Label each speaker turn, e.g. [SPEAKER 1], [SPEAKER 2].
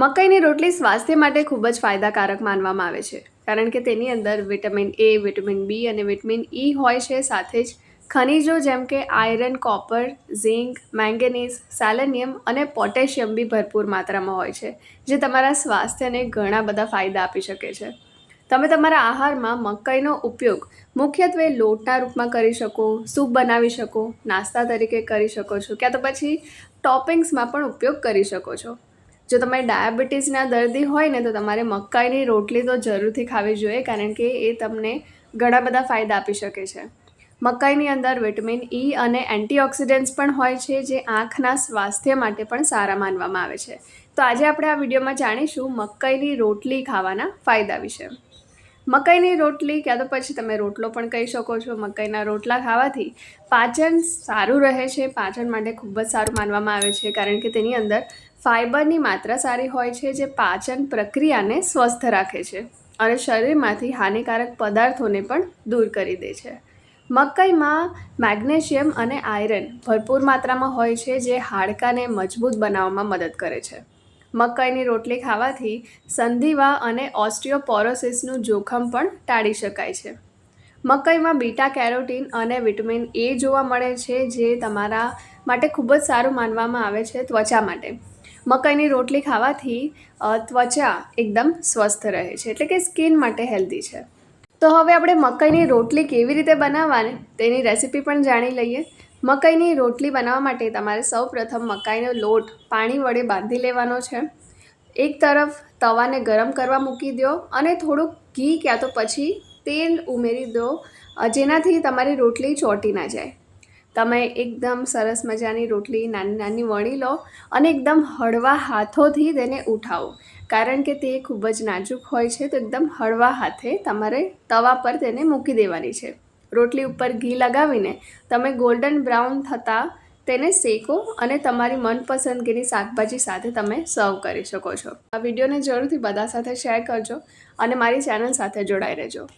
[SPEAKER 1] મકાઈની રોટલી સ્વાસ્થ્ય માટે ખૂબ જ ફાયદાકારક માનવામાં આવે છે. કારણ કે તેની અંદર વિટામિન એ, વિટામિન બી અને વિટામિન ઈ હોય છે. સાથે જ ખનિજો જેમ કે iron, copper, zinc, manganese, selenium અને પોટેશિયમ બી ભરપૂર માત્રામાં હોય છે, જે તમારા સ્વાસ્થ્યને ઘણા બધા ફાયદા આપી શકે છે. તમે તમારા આહારમાં મકાઈનો ઉપયોગ મુખ્યત્વે લોટના રૂપમાં કરી શકો, સૂપ બનાવી શકો, નાસ્તા તરીકે કરી શકો છો. ક્યાં તો પછી ટોપિંગ્સમાં પણ ઉપયોગ કરી શકો છો. જો તમે ડાયાબિટીસના દર્દી હોય ને તો તમારે મકાઈની રોટલી તો જરૂરથી ખાવી જોઈએ, કારણ કે એ તમને ઘણા બધા ફાયદા આપી શકે છે. મકાઈની અંદર વિટામિન ઈ અને એન્ટીઓક્સિડન્ટ્સ પણ હોય છે, જે આંખના સ્વાસ્થ્ય માટે પણ સારા માનવામાં આવે છે. તો આજે આપણે આ વિડીયોમાં જાણીશું મકાઈની રોટલી ખાવાના ફાયદા વિશે. મકાઈની રોટલી ક્યાં તો પછી તમે રોટલો પણ કહી શકો છો મકાઈના રોટલા ખાવાથી પાચન સારું રહે છે. પાચન માટે ખૂબ જ સારું માનવામાં આવે છે કારણ કે તેની અંદર ફાઇબરની માત્રા સારી હોય છે જે પાચન પ્રક્રિયાને સ્વસ્થ રાખે છે અને શરીરમાંથી હાનિકારક પદાર્થોને પણ દૂર કરી દે છે. મકાઈમાં મેગ્નેશિયમ અને આયરન ભરપૂર માત્રામાં હોય છે જે હાડકાને મજબૂત બનાવવામાં મદદ કરે છે. મકાઈની રોટલી ખાવાથી સંધિવા અને ઓસ્ટિયોપોરોસિસનું જોખમ પણ ટાળી શકાય છે. મકાઈમાં બીટા કેરોટીન અને વિટામિન એ જોવા મળે છે, જે તમારા માટે ખૂબ જ સારું માનવામાં આવે છે ત્વચા માટે. મકાઈની રોટલી ખાવાથી ત્વચા એકદમ સ્વસ્થ રહે છે, એટલે કે સ્કિન માટે હેલ્ધી છે. તો હવે આપણે મકાઈની રોટલી કેવી રીતે બનાવવાની તેની રેસિપી પણ જાણી લઈએ. મકાઈની રોટલી બનાવવા માટે તમારે સૌપ્રથમ મકાઈનો લોટ પાણી વડે બાંધી લેવાનો છે. એક તરફ તવાને ગરમ કરવા મૂકી દો અને થોડુંક ઘી ક્યાં તો પછી તેલ ઉમેરી દો, જેનાથી તમારી રોટલી ચોંટી ના જાય. તમે એકદમ સરસ મજાની રોટલી નાની નાની વણી લો અને એકદમ હળવા હાથોથી તેને ઉઠાવો. કારણ કે તે ખૂબ જ નાજુક હોય છે, તો એકદમ હળવા હાથે તમારે તવા પર તેને મૂકી દેવાની છે. રોટલી ઉપર ઘી લગાવીને તમે ગોલ્ડન બ્રાઉન થતાં તેને શેકો અને તમારી મનપસંદગીની શાકભાજી સાથે તમે સર્વ કરી શકો છો. આ વિડીયોને જરૂરથી બધા સાથે શેર કરજો અને મારી ચેનલ સાથે જોડાઈ રહેજો.